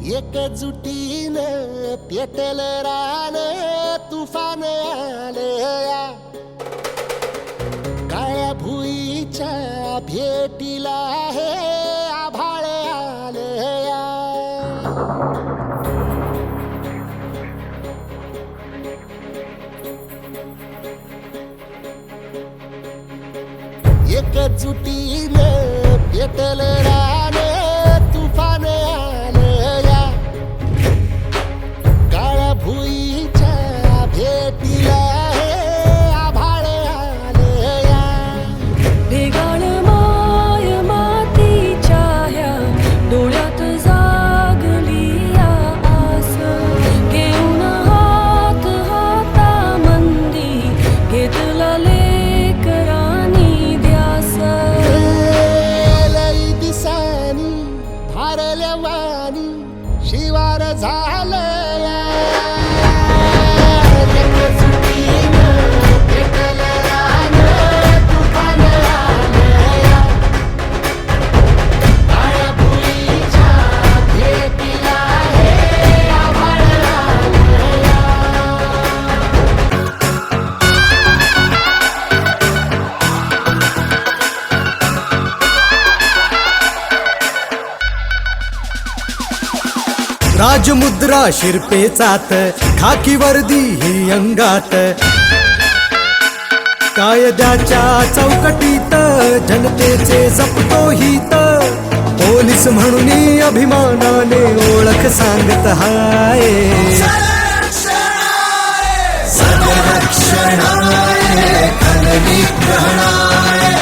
एकजुटीन पेटल रान तुफान आले काळ्या भुईच्या भेटीला हे आभाळ आलया एकजुटीन पेटल लेकरानी ध्यास लई दिसानी भारल्या वाणी शिवार झालं राजमुद्रा शिरपेचात खाकी वर्दी ही अंगात. कायद्याच्या चौकटीत जनतेचे जपतो हित. पोलीस म्हणून अभिमानाने ओळख सांगत हाय. सदरक्षणाय खलनिग्रहणाय